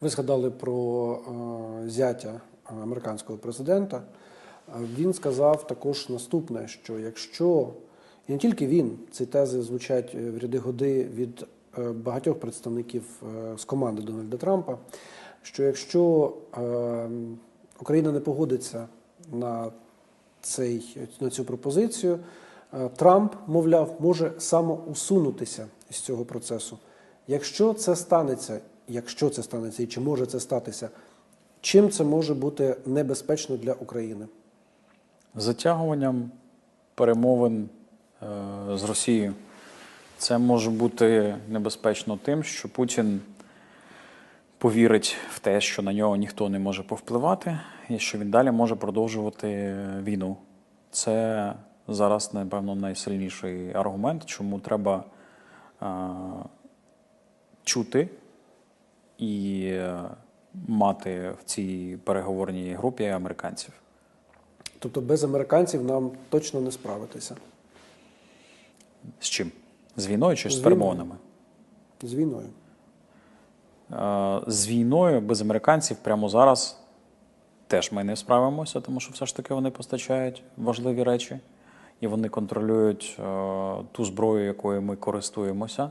Ви згадали про е, зятя американського президента. Він сказав також наступне: що якщо і не тільки він, ці тези звучать е, в ряди годи від е, багатьох представників з команди Дональда Трампа, що якщо Україна не погодиться на, цей, на цю пропозицію, Трамп, мовляв, може самоусунутися з цього процесу. Якщо це станеться, якщо це станеться і чи може це статися, чим це може бути небезпечно для України? Затягуванням перемовин е, з Росією це може бути небезпечно тим, що Путін повірить в те, що на нього ніхто не може повпливати, і що він далі може продовжувати війну. Це зараз, напевно, найсильніший аргумент, чому треба е, чути і е, мати в цій переговорній групі американців. Тобто без американців нам точно не справитися З чим? З війною чи З з перемовинами? з війною. Е, З війною без американців прямо зараз теж ми не справимося, тому що все ж таки вони постачають важливі речі і вони контролюють е, ту зброю, якою ми користуємося.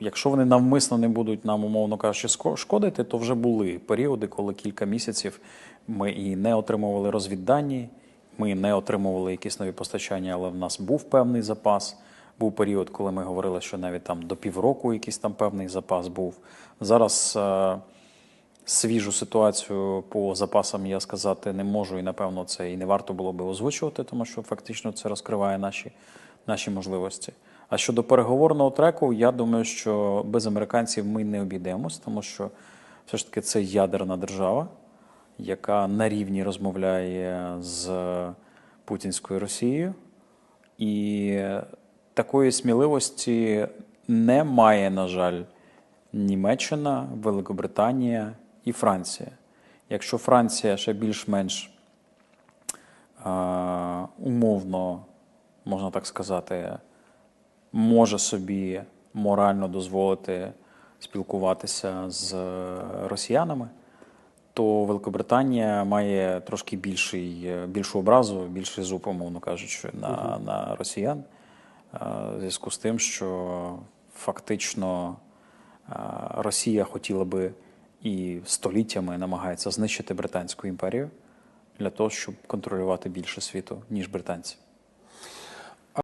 Якщо вони навмисно не будуть нам, умовно кажучи, шкодити, то вже були періоди, коли кілька місяців ми і не отримували розвіддані, ми не отримували якісь нові постачання, але в нас був певний запас. Був період, коли ми говорили, що навіть там до півроку якийсь там певний запас був. Зараз е, свіжу ситуацію по запасам я сказати не можу, і напевно це і не варто було би озвучувати, тому що фактично це розкриває наші, наші можливості. А щодо переговорного треку, я думаю, що без американців ми не обійдемось, тому що все ж таки це ядерна держава, яка на рівні розмовляє з путінською Росією. І такої сміливості не має, на жаль, Німеччина, Великобританія і Франція. Якщо Франція ще більш-менш умовно, можна так сказати, може собі морально дозволити спілкуватися з росіянами, то Великобританія має трошки більший, більшу образу, більший зуб, умовно кажучи, на, на росіян. е, В зв'язку з тим, що фактично е, Росія хотіла би і століттями намагається знищити Британську імперію для того, щоб контролювати більше світу, ніж британці.